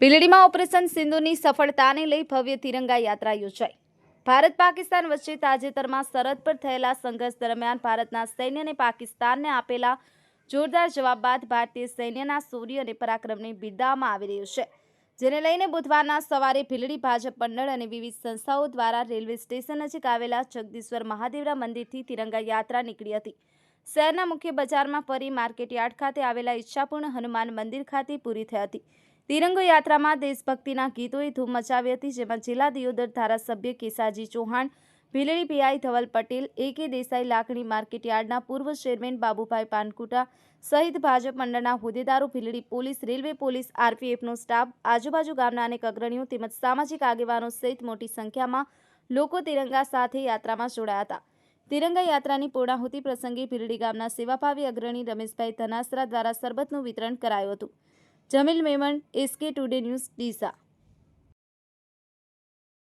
બિલડીમાં operation સિંધુની સફળતાને લઈ ભવ્ય તિરંગા યાત્રા યોજાઈ. ભારત પાકિસ્તાન વચ્ચે તાજેતરમાં સરહદ પર થયેલા સંઘર્ષ દરમિયાન ભારતના સૈન્યને પાકિસ્તાનને આપેલા જોરદાર જવાબ બાદ ભારતીય સૈન્યના સૂર્ય અને પરાક્રમને બિરદાવવામાં આવી રહ્યું છે. જેને લઈને બુધવારના સવારે ભીલડી ભાજપ મંડળ અને વિવિધ સંસ્થાઓ દ્વારા રેલવે સ્ટેશન નજીક આવેલા જગદીશ્વર મહાદેવના મંદિરથી તિરંગા યાત્રા નીકળી હતી. શહેરના મુખ્ય બજારમાં ફરી માર્કેટ યાર્ડ ખાતે આવેલા ઈચ્છાપૂર્ણ હનુમાન મંદિર ખાતે પૂરી થઈ હતી. તિરંગો યાત્રામાં દેશભક્તિના ગીતોએ ધૂમ મચાવી હતી, જેમાં જિલ્લા દિયોદર ધારાસભ્ય Kesaji Chauhan Bhildi PI Dhaval Patel A K Desai લાકડી માર્કેટ યાર્ડના પૂર્વ ચેરમેન બાબુભાઈ પાનકુટા સહિત ભાજપ મંડળના હોદ્દેદારો, ભીલડી પોલીસ, રેલવે પોલીસ, આરપીએફનો સ્ટાફ, આજુબાજુ ગામના અનેક અગ્રણીઓ તેમજ સામાજિક આગેવાનો સહિત મોટી સંખ્યામાં લોકો તિરંગા સાથે યાત્રામાં જોડાયા હતા. તિરંગા યાત્રાની પૂર્ણાહુતિ પ્રસંગે ભીલડી ગામના સેવાભાવી અગ્રણી રમેશભાઈ ધનાસરા દ્વારા સરબતનું વિતરણ કરાયું હતું. Jamil Memon SK today news Deesa.